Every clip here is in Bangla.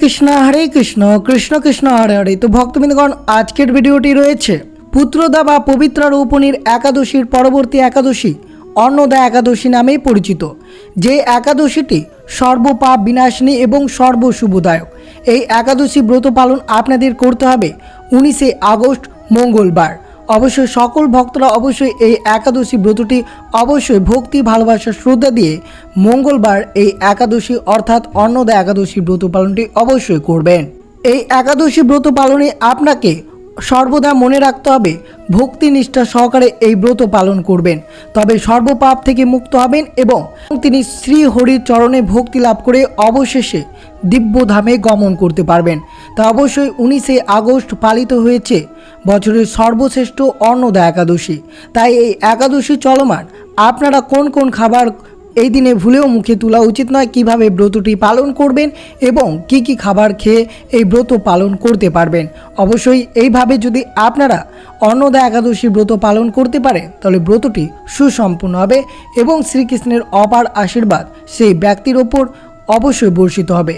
কৃষ্ণ, হরে কৃষ্ণ কৃষ্ণ কৃষ্ণ, হরে হরে। তো ভক্তবৃন্দগণ, আজকের ভিডিওটি রয়েছে পুত্রদা বা পবিত্র রূপণীর একাদশীর পরবর্তী একাদশী, অন্নদা একাদশী নামেই পরিচিত। যে একাদশীটি সর্বপাপ বিনাশিনী এবং সর্বশুভদায়ক। এই একাদশী ব্রত পালন আপনাদের করতে হবে উনিশে আগস্ট, মঙ্গলবার। অবশ্যই সকল ভক্তরা অবশ্যই এই একাদশী ব্রতটি অবশ্যই ভক্তি, ভালোবাসা, শ্রদ্ধা দিয়ে মঙ্গলবার এই একাদশী অর্থাৎ অন্নদা একাদশী ব্রত পালনটি অবশ্যই করবেন। এই একাদশী ব্রত পালনে আপনাকে সর্বদা মনে রাখতে হবে, ভক্তি নিষ্ঠা সহকারে এই ব্রত পালন করবেন। তবে সর্বপাপ থেকে মুক্ত হবেন এবং তিনি শ্রী হরির চরণে ভক্তি লাভ করে অবশেষে দিব্যধামে গমন করতে পারবেন। তা অবশ্যই উনিশে আগস্ট পালিত হয়েছে। বছরের সর্বশ্রেষ্ঠ অন্নদা একাদশী। তাই এই একাদশী চলমান। আপনারা কোন কোন খাবার এই দিনে ভুলেও মুখে তোলা উচিত নয়, কীভাবে ব্রতটি পালন করবেন এবং কি কি খাবার খেয়ে এই ব্রত পালন করতে পারবেন। অবশ্যই এইভাবে যদি আপনারা অন্নদা একাদশী ব্রত পালন করতে পারেন, তাহলে ব্রতটি সুসম্পূর্ণ হবে এবং শ্রীকৃষ্ণের অপার আশীর্বাদ সেই ব্যক্তির ওপর অবশ্যই বর্ষিত হবে।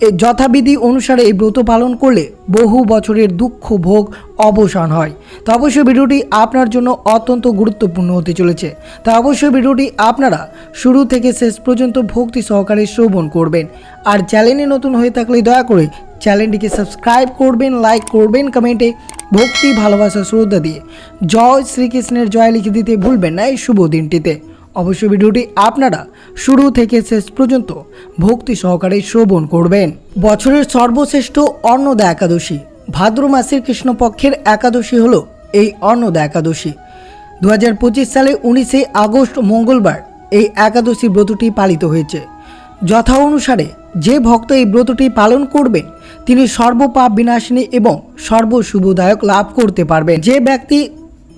এ যথাবিধি অনুসারে এই ব্রত পালন করলে বহু বছরের দুঃখ, ভোগ, অবসান হয়। তো অবশ্যই ভিডিওটি আপনার জন্য অত্যন্ত গুরুত্বপূর্ণ হতে চলেছে। তা অবশ্যই ভিডিওটি আপনারা শুরু থেকে শেষ পর্যন্ত ভক্তি সহকারে শ্রবণ করবেন। আর চ্যানেলে নতুন হয়ে থাকলে দয়া করে চ্যানেলটিকে সাবস্ক্রাইব করবেন, লাইক করবেন কমেন্টে ভক্তি, ভালোবাসা, শ্রদ্ধা দিয়ে। জয় শ্রীকৃষ্ণের জয় লিখে দিতে ভুলবেন না এই শুভ দিনটিতে। অবশ্যই ভিডিওটি আপনারা শুরু থেকে শেষ পর্যন্ত ভক্তি সহকারে শ্রবণ করবেন। বছরের সর্বশ্রেষ্ঠ অন্নদা একাদশী, ভাদ্র মাসের কৃষ্ণপক্ষের একাদশী হলো এই অন্নদা একাদশী। দু সালে উনিশে আগস্ট মঙ্গলবার এই একাদশী ব্রতটি পালিত হয়েছে। যথা অনুসারে যে ভক্ত এই ব্রতটি পালন করবেন, তিনি সর্বপাপ বিনাশিনী এবং সর্বশুভদায়ক লাভ করতে পারবেন। যে ব্যক্তি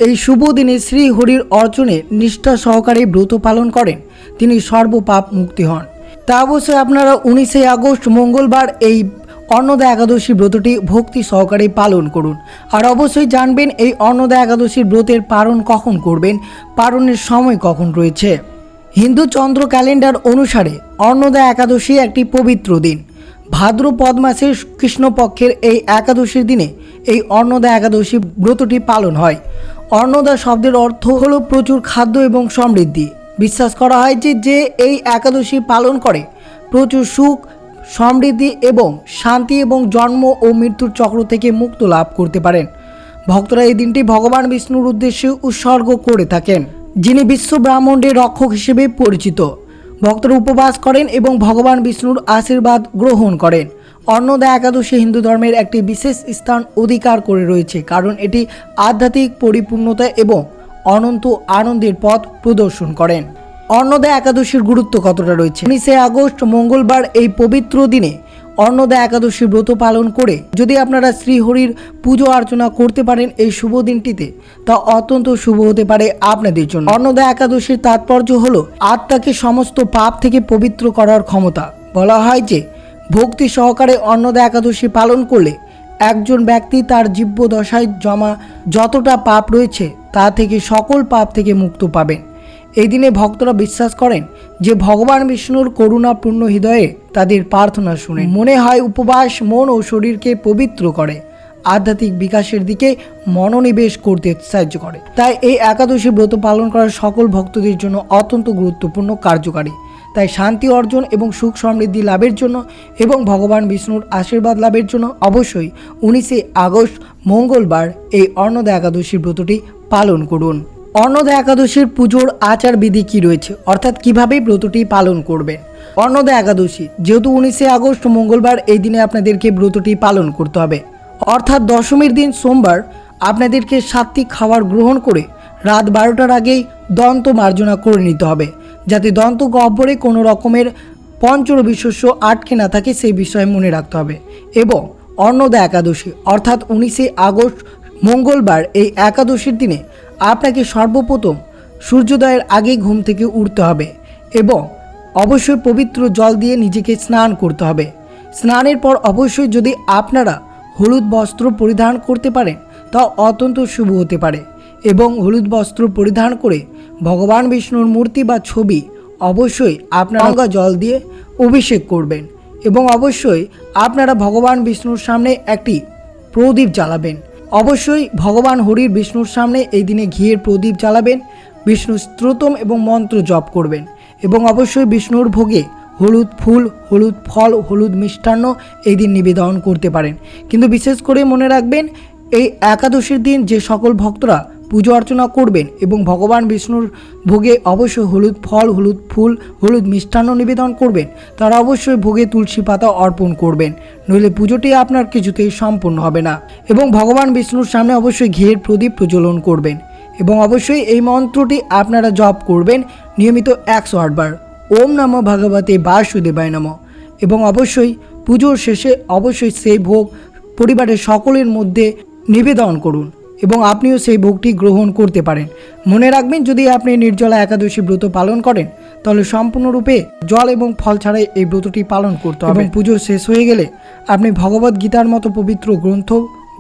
এই শুভ দিনে শ্রী হরির অর্চনে নিষ্ঠা সহকারে ব্রত পালন করেন। তিনি সর্বপাপ মুক্তি হন। তা অবশ্যই আপনারা উনিশে আগস্ট, মঙ্গলবার এই অন্নদা একাদশী ব্রতটি ভক্তি সহকারে পালন করুন। আর অবশ্যই জানবেন এই অন্নদা একাদশীর ব্রতের পালন কখন করবেন, পালনের সময় কখন রয়েছে। হিন্দু চন্দ্র ক্যালেন্ডার অনুসারে অন্নদা একাদশী একটি পবিত্র দিন। ভাদ্রপদ মাসের কৃষ্ণপক্ষের এই একাদশীর দিনে এই অন্নদা একাদশী ব্রতটি পালন হয়। অন্নদা শব্দের অর্থ হলো প্রচুর খাদ্য এবং সমৃদ্ধি। বিশ্বাস করা হয় যে যে এই একাদশী পালন করে, প্রচুর সুখ, সমৃদ্ধি এবং শান্তি এবং জন্ম ও মৃত্যুর চক্র থেকে মুক্ত লাভ করতে পারেন। ভক্তরা এই দিনটি ভগবান বিষ্ণুর উদ্দেশ্যে উৎসর্গ করে থাকেন, যিনি বিশ্ব ব্রাহ্মণের রক্ষক হিসেবে পরিচিত। ভক্তরা উপবাস করেন এবং ভগবান বিষ্ণুর আশীর্বাদ গ্রহণ করেন। অন্নদা একাদশী হিন্দু ধর্মের একটি বিশেষ স্থান অধিকার করে রয়েছে, কারণ এটি আধ্যাত্মিক পরিপূর্ণতা এবং অনন্ত আনন্দের পথ প্রদর্শন করেন। অন্নদা একাদশীর গুরুত্ব কতটা রয়েছে? উনিশে আগস্ট, মঙ্গলবার এই পবিত্র দিনে অন্নদা একাদশী ব্রত পালন করে যদি আপনারা শ্রীহরির পুজো অর্চনা করতে পারেন এই শুভ দিনটিতে, তা অত্যন্ত শুভ হতে পারে আপনাদের জন্য। অন্নদা একাদশীর তাৎপর্য হলো আত্মাকে সমস্ত পাপ থেকে পবিত্র করার ক্ষমতা। বলা হয় যে ভক্তি সহকারে অন্নদা একাদশী পালন করলে একজন ব্যক্তি তার জীব্য দশায় জমা যতটা পাপ রয়েছে তা থেকে সকল পাপ থেকে মুক্ত পাবেন। এই দিনে ভক্তরা বিশ্বাস করেন যে ভগবান বিষ্ণুর করুণাপূর্ণ হৃদয়ে তাদের প্রার্থনা শুনে মনে হয় উপবাস মন ও শরীরকে পবিত্র করে, আধ্যাত্মিক বিকাশের দিকে মনোনিবেশ করতে সাহায্য করে। তাই এই একাদশী ব্রত পালন করা সকল ভক্তদের জন্য অত্যন্ত গুরুত্বপূর্ণ কার্যকারী। তাই শান্তি অর্জন এবং সুখ সমৃদ্ধি লাভের জন্য এবং ভগবান বিষ্ণুর আশীর্বাদ লাভের জন্য অবশ্যই উনিশে আগস্ট মঙ্গলবার এই অন্নদা একাদশীর ব্রতটি পালন করুন। অন্নদা একাদশীর পুজোর আচার বিধি কী রয়েছে? অর্থাৎ কীভাবে ব্রতটি পালন করবেন? অন্নদা একাদশী, যেহেতু উনিশে আগস্ট মঙ্গলবার এই দিনে আপনাদেরকে ব্রতটি পালন করতে হবে। অর্থাৎ দশমীর দিন সোমবার আপনাদেরকে সাত্বিক খাবার গ্রহণ করে রাত বারোটার আগেই দন্ত মার্জনা করে নিতে হবে। যাতে দন্ত গহ্বরে কোনো রকমের পঞ্চরবি শস্য আটকে না থাকে, সেই বিষয়ে মনে রাখতে হবে। এবং অন্নদা একাদশী, অর্থাৎ উনিশে আগস্ট, মঙ্গলবার এই একাদশীর দিনে আপনাকে সর্বপ্রথম সূর্যোদয়ের আগে ঘুম থেকে উঠতে হবে এবং অবশ্যই পবিত্র জল দিয়ে নিজেকে স্নান করতে হবে। স্নানের পর অবশ্যই যদি আপনারা হলুদ বস্ত্র পরিধান করতে পারেন, তা অত্যন্ত শুভ হতে পারে। এবং হলুদ বস্ত্র পরিধান করে ভগবান বিষ্ণুর মূর্তি বা ছবি অবশ্যই আপনারা জল দিয়ে অভিষেক করবেন এবং অবশ্যই আপনারা ভগবান বিষ্ণুর সামনে একটি প্রদীপ জ্বালাবেন। অবশ্যই ভগবান হরির বিষ্ণুর সামনে এই দিনে ঘিয়ের প্রদীপ জ্বালাবেন, বিষ্ণু স্ত্রোতম এবং মন্ত্র জপ করবেন এবং অবশ্যই বিষ্ণুর ভোগে হলুদ ফুল, হলুদ ফল, হলুদ মিষ্টান্ন এই দিন নিবেদন করতে পারেন। কিন্তু বিশেষ করে মনে রাখবেন, এই একাদশীর দিন যে সকল ভক্তরা পুজো অর্চনা করবেন এবং ভগবান বিষ্ণুর ভোগে অবশ্যই হলুদ ফল, হলুদ ফুল, হলুদ মিষ্টান্ন নিবেদন করবেন। তারা অবশ্যই ভোগে তুলসী পাতা অর্পণ করবেন। নইলে পুজোটি আপনার কিছুতেই সম্পূর্ণ হবে না। এবং ভগবান বিষ্ণুর সামনে অবশ্যই ঘিয়ের প্রদীপ প্রজ্বলন করবেন। এবং অবশ্যই এই মন্ত্রটি আপনারা জপ করবেন নিয়মিত একশো আটবার ওম নম ভগবতে বাসুদেবায় নম। এবং অবশ্যই পুজোর শেষে অবশ্যই সেই ভোগ পরিবারের সকলের মধ্যে নিবেদন করুন। এবং আপনিও সেই ভোগটি গ্রহণ করতে পারেন। মনে রাখবেন, যদি আপনি নির্জলা একাদশী ব্রত পালন করেন, তাহলে সম্পূর্ণরূপে জল এবং ফল ছাড়াই এই ব্রতটি পালন করতে হবে। পুজো শেষ হয়ে গেলে আপনি ভগবত গীতার মতো পবিত্র গ্রন্থ,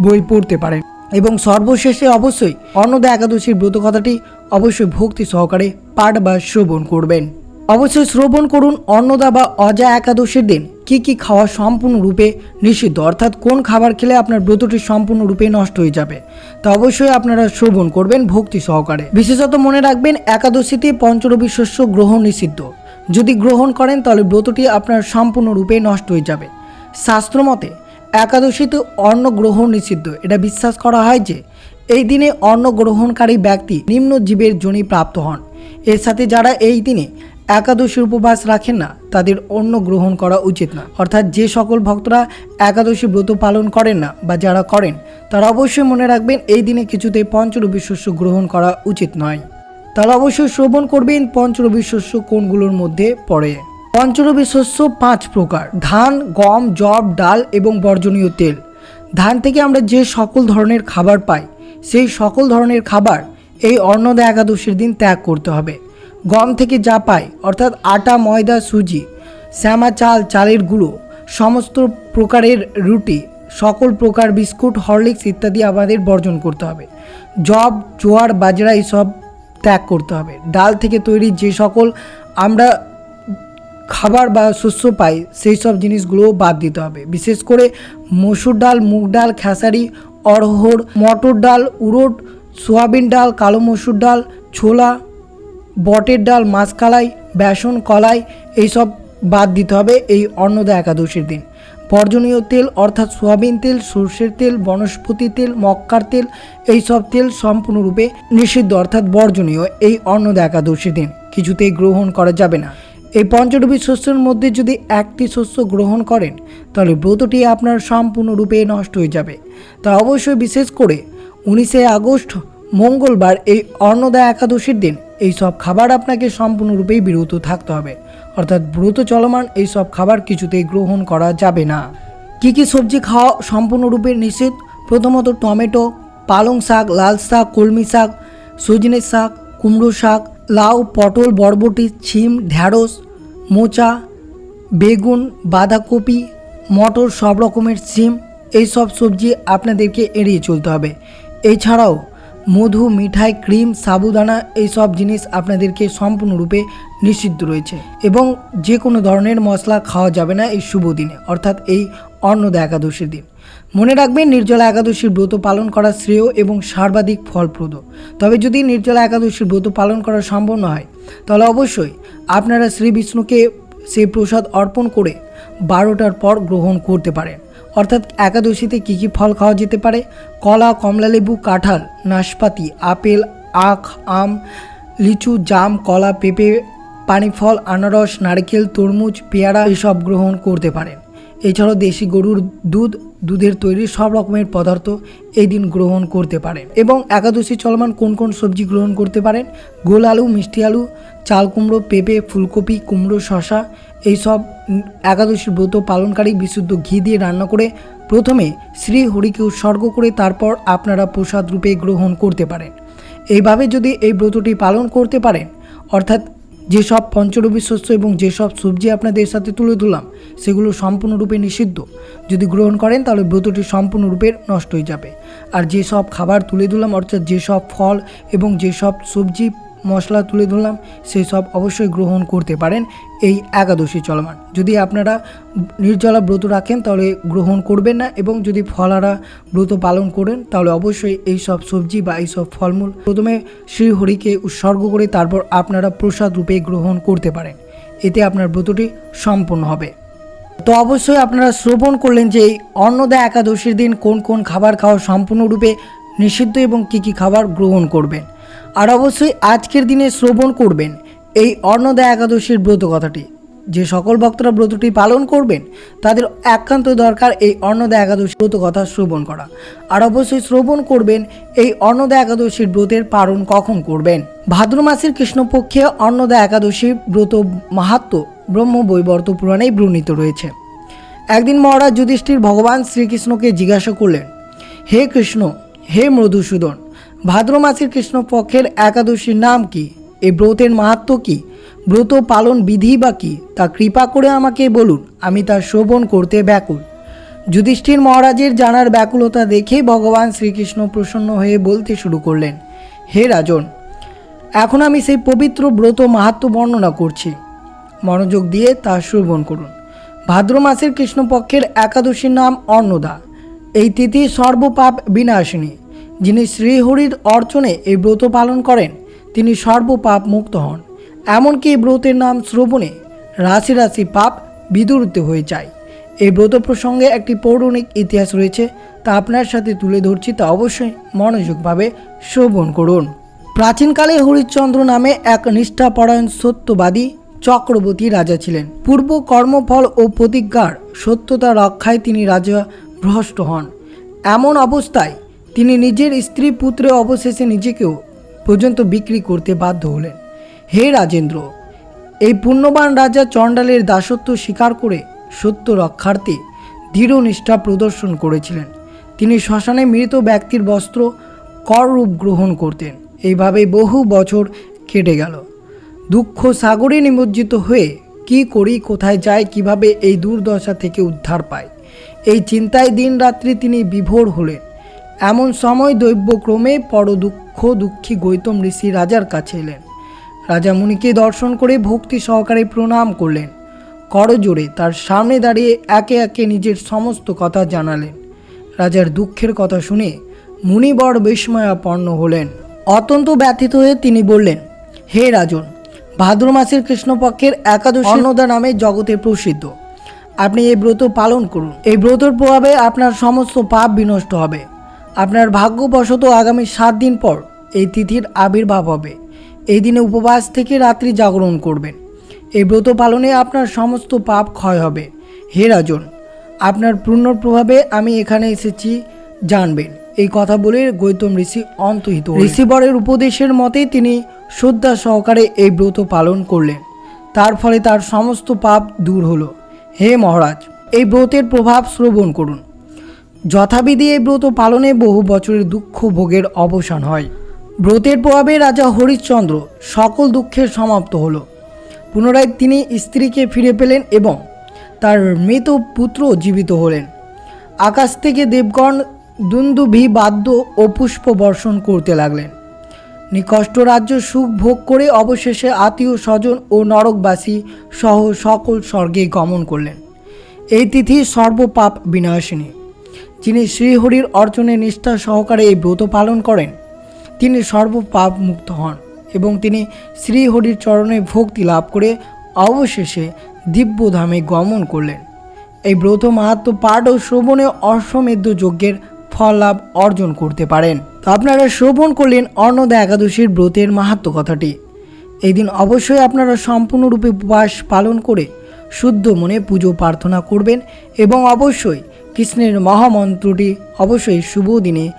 বই পড়তে পারেন। এবং সর্বশেষে অবশ্যই অন্নদা একাদশীর ব্রত কথাটি অবশ্যই ভক্তি সহকারে পাঠ বা শ্রবণ করবেন। অবশ্যই শ্রবণ করুন অন্নদা বা অজা একাদশীর দিন। কি কি খাওয়া সম্পূর্ণরূপে নিষিদ্ধ? অর্থাৎ কোন খাবার খেলে আপনার ব্রতটি সম্পূর্ণরূপে নষ্ট হয়ে যাবে? তা অবশ্যই আপনারা শ্রবণ করবেন ভক্তি সহকারে। বিশেষত মনে রাখবেন, একাদশীতে পঞ্চরবি শস্য গ্রহণ নিষিদ্ধ। যদি গ্রহণ করেন, তাহলে ব্রতটি আপনার সম্পূর্ণরূপে নষ্ট হয়ে যাবে। শাস্ত্রমতে একাদশীতে অন্ন গ্রহণ নিষিদ্ধ। এটা বিশ্বাস করা হয় যে, এই দিনে অন্ন গ্রহণকারী ব্যক্তি নিম্ন জীবের জনি প্রাপ্ত হন। এর সাথে যারা এই দিনে একাদশীর উপবাস রাখেন না, তাদের অন্য গ্রহণ করা উচিত না। অর্থাৎ যে সকল ভক্তরা একাদশী ব্রত পালন করেন না বা যারা করেন, তারা অবশ্যই মনে রাখবেন এই দিনে কিছুতেই পঞ্চরবি শস্য গ্রহণ করা উচিত নয়। তারা অবশ্যই শ্রবণ করবেন পঞ্চরবি শস্য কোনগুলোর মধ্যে পড়ে। পঞ্চরবি শস্য পাঁচ প্রকার, ধান, গম জব ডাল এবং বর্জনীয় তেল। ধান থেকে আমরা যে সকল ধরনের খাবার পাই, সেই সকল ধরনের খাবার এই অন্নদা একাদশীর দিন ত্যাগ করতে হবে। গম থেকে যা পাই অর্থাৎ আটা, ময়দা, সুজি, শ্যামা চাল, চালের গুঁড়ো, সমস্ত প্রকারের রুটি, সকল প্রকার বিস্কুট, হরলিক্স ইত্যাদি আমাদের বর্জন করতে হবে। জব, জোয়ার, বাজরা এইসব ত্যাগ করতে হবে। ডাল থেকে তৈরি যে সকল আমরা খাবার বা শস্য পাই, সেই সব জিনিসগুলোও বাদ দিতে হবে। বিশেষ করে মসুর ডাল, মুগ ডাল, খেসারি, অড়হর, মটর ডাল, উড়োট, সোয়াবিন ডাল, কালো মসুর ডাল, ছোলা বটের ডাল মাছকালাই বেসন কলাই, এইসব বাদ দিতে হবে এই অন্নদা একাদশীর দিন। বর্জনীয় তেল অর্থাৎ সোয়াবিন তেল, সর্ষের তেল, বনস্পতি তেল, মক্কার তেল এই সব তেল সম্পূর্ণরূপে নিষিদ্ধ অর্থাৎ বর্জনীয় এই অন্নদা একাদশীর দিন। কিছুতেই গ্রহণ করা যাবে না। এই পঞ্চরবি শস্যের মধ্যে যদি একটি শস্য গ্রহণ করেন, তাহলে ব্রতটি আপনার সম্পূর্ণরূপে নষ্ট হয়ে যাবে। তা অবশ্যই বিশেষ করে উনিশে আগস্ট, মঙ্গলবার এই অন্নদা একাদশীর দিন এই সব খাবার আপনাকে সম্পূর্ণরূপেই বিরত থাকতে হবে। অর্থাৎ ব্রত চলমান এই সব খাবার কিছুতেই গ্রহণ করা যাবে না। কি কি সবজি খাওয়া সম্পূর্ণরূপে নিষেধ? প্রথমত টমেটো, পালং শাক, লাল শাক, কলমি শাক, সজনে শাক, কুমড়ো শাক, লাউ, পটল, বরবটি, ছিম, ঢ্যাঁড়স, মোচা, বেগুন, বাঁধাকপি, মটর, সব রকমের সিম এই সব সবজি আপনাদেরকে এড়িয়ে চলতে হবে। এছাড়াও মধু, মিঠাই, ক্রিম, সাবুদানা এই সব জিনিস আপনাদেরকে সম্পূর্ণরূপে নিষিদ্ধ রয়েছে এবং যে কোনো ধরনের মশলা খাওয়া যাবে না এই শুভ দিনে, অর্থাৎ এই অন্নদা একাদশীর দিন। মনে রাখবেন, নির্জলা একাদশীর ব্রত পালন করা শ্রেয় এবং সর্বাধিক ফলপ্রদ। তবে যদি নির্জলা একাদশীর ব্রত পালন করা সম্ভব না হয়, তাহলে অবশ্যই আপনারা শ্রী বিষ্ণুকে সেই প্রসাদ অর্পণ করে বারোটার পর গ্রহণ করতে পারেন। অর্থাৎ একাদশীতে কী কী ফল খাওয়া যেতে পারে? কলা, কমলালেবু, কাঁঠাল, নাশপাতি, আপেল, আখ, আম, লিচু, জাম, কলা, পেঁপে, পানিফল, আনারস, নারকেল, তরমুজ, পেয়ারা এসব গ্রহণ করতে পারেন। এছাড়াও দেশি গরুর দুধ, দুধের তৈরি সব রকমের পদার্থ এই দিন গ্রহণ করতে পারেন এবং একাদশী চলমান কোন কোন সবজি গ্রহণ করতে পারেন? গোল আলু, মিষ্টি আলু, চাল কুমড়ো, পেঁপে, ফুলকপি, কুমড়ো শশা এইসব উম, একাদশী ব্রত পালনকারী বিশুদ্ধ ঘি দিয়ে রান্না করে প্রথমে শ্রী হরিকে উৎসর্গ করে তারপর আপনারা প্রসাদ রূপে গ্রহণ করতে পারেন। এইভাবে যদি এই ব্রতটি পালন করতে পারেন অর্থাৎ যেসব পঞ্চরবি শস্য এবং যেসব সবজি আপনাদের সাথে তুলে ধরলাম সেগুলো সম্পূর্ণরূপে নিষিদ্ধ। যদি গ্রহণ করেন তাহলে ব্রতটি সম্পূর্ণরূপে নষ্ট হয়ে যাবে। আর যেসব খাবার তুলে দিলাম অর্থাৎ যেসব ফল এবং যেসব সবজি মশলা তুলে ধরলাম, সেই সব অবশ্যই গ্রহণ করতে পারেন এই একাদশী চলমান। যদি আপনারা নির্জলা ব্রত রাখেন, তাহলে গ্রহণ করবেন না এবং যদি ফলারা ব্রত পালন করেন, তাহলে অবশ্যই এই সব সবজি বা এই সব ফলমূল প্রথমে শ্রীহরিকে উৎসর্গ করে তারপর আপনারা প্রসাদ রূপে গ্রহণ করতে পারেন। এতে আপনার ব্রতটি সম্পূর্ণ হবে। তো অবশ্যই আপনারা শ্রবণ করলেন যে এই অন্নদা একাদশীর দিন কোন কোন খাবার খাওয়া সম্পূর্ণরূপে নিষিদ্ধ এবং কী কী খাবার গ্রহণ করবেন। আর অবশ্যই আজকের দিনে শ্রবণ করবেন এই অন্নদা একাদশীর ব্রত কথাটি। যে সকল ভক্তরা ব্রতটি পালন করবেন, তাদের একান্ত দরকার এই অন্নদা একাদশী ব্রত কথা শ্রবণ করা। আর অবশ্যই শ্রবণ করবেন এই অন্নদা একাদশীর ব্রতের পালন কখন করবেন? ভাদ্র মাসের কৃষ্ণপক্ষে অন্নদা একাদশী ব্রত মাহাত্ম ব্রহ্ম বৈবর্ত পুরাণেই বর্ণিত রয়েছে। একদিন মহারাজ যুধিষ্ঠির ভগবান শ্রীকৃষ্ণকে জিজ্ঞাসা করলেন, হে কৃষ্ণ, হে মধুসূদন ভাদ্র মাসের কৃষ্ণপক্ষের একাদশীর নাম কি? এই ব্রতের মাহাত্ম কি? ব্রত পালন বিধি বা কি? তা কৃপা করে আমাকে বলুন, আমি তা শ্রবণ করতে ব্যাকুল। যুধিষ্ঠির মহারাজের জানার ব্যাকুলতা দেখে ভগবান শ্রীকৃষ্ণ প্রসন্ন হয়ে বলতে শুরু করলেন, হে রাজন, এখন আমি সেই পবিত্র ব্রত মাহাত্ম বর্ণনা করছি। মনোযোগ দিয়ে তা শ্রবণ করুন। ভাদ্র মাসের কৃষ্ণপক্ষের একাদশীর নাম অন্নদা। এই তিথি সর্বপাপ বিনাশিনী। যিনি শ্রীহরির অর্চনে এই ব্রত পালন করেন, তিনি সর্বপাপ মুক্ত হন। এমনকি এই ব্রতের নাম শ্রবণে রাশি রাশি পাপ বিদূরিত হয়ে যায়। এই ব্রত প্রসঙ্গে একটি পৌরাণিক ইতিহাস রয়েছে, তা আপনার সাথে তুলে ধরছি, তা অবশ্যই মনোযোগভাবে শ্রবণ করুন। প্রাচীনকালে হরিশ্চন্দ্র নামে এক নিষ্ঠাপরায়ণ সত্যবাদী চক্রবর্তী রাজা ছিলেন। পূর্ব কর্মফল ও প্রতিজ্ঞার সত্যতা রক্ষায় তিনি রাজা ভ্রষ্ট হন। এমন অবস্থায় তিনি নিজের স্ত্রী পুত্রে অবশেষে নিজেকেও পর্যন্ত বিক্রি করতে বাধ্য হলেন। হে রাজেন্দ্র, এই পুণ্যবান রাজা চণ্ডালের দাসত্ব স্বীকার করে সত্য রক্ষার্থে দৃঢ় নিষ্ঠা প্রদর্শন করেছিলেন। তিনি শ্মশানে মৃত ব্যক্তির বস্ত্র কররূপ গ্রহণ করতেন। এইভাবে বহু বছর কেটে গেল। দুঃখ সাগরে নিমজ্জিত হয়ে কি করি, কোথায় যায় কীভাবে এই দুর্দশা থেকে উদ্ধার পায় এই চিন্তায় দিনরাত্রি তিনি বিভোর হলেন। এমন সময় দৈব্যক্রমে পর দুঃখ গৌতম ঋষি রাজার কাছে এলেন। রাজা মুনিকে দর্শন করে ভক্তি সহকারে প্রণাম করলেন। করজোড়ে তার সামনে দাঁড়িয়ে একে একে নিজের সমস্ত কথা জানালেন। রাজার দুঃখের কথা শুনে মুনি বড় বিস্ময়াপন্ন হলেন। অত্যন্ত ব্যথিত হয়ে তিনি বললেন, হে রাজন, ভাদ্র মাসের কৃষ্ণপক্ষের একাদশ অন্নদা নামে জগতে প্রসিদ্ধ। আপনি এই ব্রত পালন করুন। এই ব্রতর প্রভাবে আপনার সমস্ত পাপ বিনষ্ট হবে। আপনার ভাগ্যবশত আগামী সাত দিন পর এই তিথির আবির্ভাব হবে। এই দিনে উপবাস থেকে রাত্রি জাগরণ করবেন। এই ব্রত পালনে আপনার সমস্ত পাপ ক্ষয় হবে। হে রাজন, আপনার পূর্ণ প্রভাবে আমি এখানে এসেছি জানবেন। এই কথা বলে গৌতম ঋষি অন্তহিত। ঋষিবরের উপদেশের মতে তিনি শ্রদ্ধা সহকারে এই ব্রত পালন করলেন। তার ফলে তার সমস্ত পাপ দূর হলো। হে মহারাজ, এই ব্রতের প্রভাব শ্রবণ করুন। যথাবিধি এই ব্রত পালনে বহু বছরের দুঃখ ভোগের অবসান হয়। ব্রতের প্রভাবে রাজা হরিশ্চন্দ্র সকল দুঃখের সমাপ্ত হলো। পুনরায় তিনি স্ত্রীকে ফিরে পেলেন এবং তার মৃত পুত্র জীবিত হলেন। আকাশ থেকে দেবগণ দুন্দুভি, বাদ্য ও পুষ্প বর্ষণ করতে লাগলেন। নিকষ্ট রাজ্য সুখ ভোগ করে অবশেষে আত্মীয় স্বজন ও নরকবাসী সহ সকল স্বর্গে গমন করলেন। এই তিথি সর্বপাপ বিনাশিনী। যিনি শ্রীহরির অর্জনে নিষ্ঠা সহকারে এই ব্রত পালন করেন, তিনি সর্বপাপ মুক্ত হন এবং তিনি শ্রীহরির চরণে ভক্তি লাভ করে অবশেষে দিব্যধামে গমন করলেন। এই ব্রত মাহাত্ম পাঠ ও শ্রবণে অশ্বমেধ যজ্ঞের ফল লাভ অর্জন করতে পারেন। তো আপনারা শ্রবণ করলেন অন্নদা একাদশীর ব্রতের মাহাত্ম কথাটি। এই দিন অবশ্যই আপনারা সম্পূর্ণরূপে উপবাস পালন করে শুদ্ধ মনে পুজো প্রার্থনা করবেন এবং অবশ্যই কৃষ্ণের মহামন্ত্রটি অবশ্যই শুভ দিনে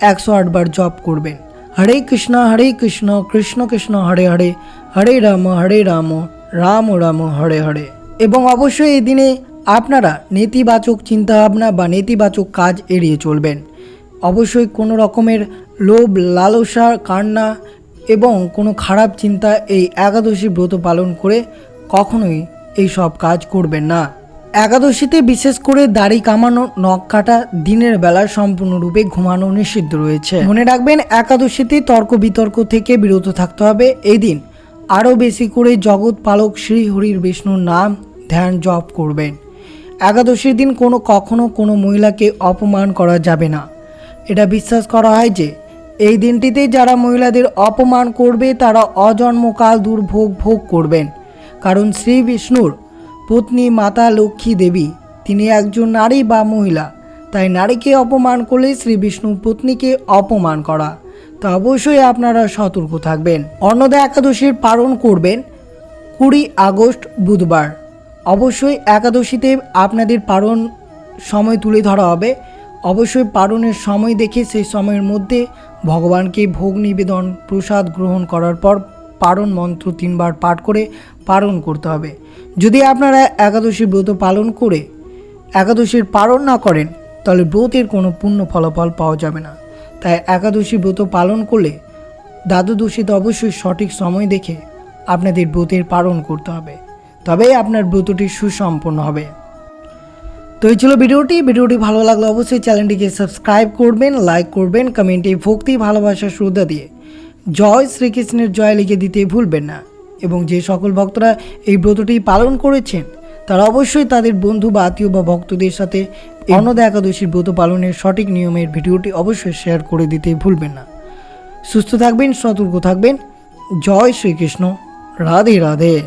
একশো আটবার জপ করবেন। হরে কৃষ্ণ হরে কৃষ্ণ কৃষ্ণ কৃষ্ণ, হরে হরে হরে রাম হরে রাম রাম রাম, হরে হরে। এবং অবশ্যই এই দিনে আপনারা নেতিবাচক চিন্তাভাবনা বা নেতিবাচক কাজ এড়িয়ে চলবেন। অবশ্যই কোনো রকমের লোভ, লালসা, কান্না এবং কোনো খারাপ চিন্তা এই একাদশী ব্রত পালন করে কখনোই এই সব কাজ করবেন না। একাদশীতে বিশেষ করে দাড়ি কামানো, নখ কাটা দিনের বেলা সম্পূর্ণরূপে ঘুমানো নিষিদ্ধ রয়েছে। মনে রাখবেন, একাদশীতে তর্ক বিতর্ক থেকে বিরত থাকতে হবে। এই দিন আরও বেশি করে জগৎ পালক শ্রী হরির বিষ্ণুর নাম ধ্যান জপ করবেন। একাদশীর দিন কোনো কখনো কোনো মহিলাকে অপমান করা যাবে না। এটা বিশ্বাস করা হয় যে, এই দিনটিতে যারা মহিলাদের অপমান করবে, তারা অজন্মকাল দুর্ভোগ ভোগ করবেন। কারণ শ্রী বিষ্ণুর পত্নী মাতা লক্ষ্মী দেবী, তিনি একজন নারী বা মহিলা, তাই নারীকে অপমান করলে শ্রী বিষ্ণুর পত্নীকে অপমান করা। তা অবশ্যই আপনারা সতর্ক থাকবেন। অন্নদা একাদশীর পালন করবেন কুড়ি আগস্ট বুধবার। অবশ্যই একাদশীতে আপনাদের পালন সময় তুলে ধরা হবে। অবশ্যই পালনের সময় দেখে সেই সময়ের মধ্যে ভগবানকে ভোগ নিবেদন, প্রসাদ গ্রহণ করার পর পারণ মন্ত্র তিনবার পাঠ করে পালন করতে হবে। যদি আপনারা একাদশী ব্রত পালন করে একাদশীর পালন না করেন, তাহলে ব্রতের কোনো পূর্ণ ফলাফল পাওয়া যাবে না। তাই একাদশী ব্রত পালন করলে দ্বাদশীতে অবশ্যই সঠিক সময় দেখে আপনাদের ব্রতের পালন করতে হবে। তবেই আপনার ব্রতটি সুসম্পন্ন হবে। তো এই ছিল ভিডিওটি। ভিডিওটি ভালো লাগলে অবশ্যই চ্যানেলটিকে সাবস্ক্রাইব করবেন, লাইক করবেন, কমেন্টে ভক্তি, ভালোবাসা, শ্রদ্ধা দিয়ে জয় শ্রীকৃষ্ণের জয় লিখে দিতে ভুলবেন না। এবং যে সকল ভক্তরা এই ব্রতটি পালন করেছেন, তারা অবশ্যই তাদের বন্ধু বা আত্মীয় বা ভক্তদের সাথে অন্নদা একাদশীর ব্রত পালনের সঠিক নিয়মের ভিডিওটি অবশ্যই শেয়ার করে দিতে ভুলবেন না। সুস্থ থাকবেন, সতর্ক থাকবেন। জয় শ্রীকৃষ্ণ। রাধে রাধে।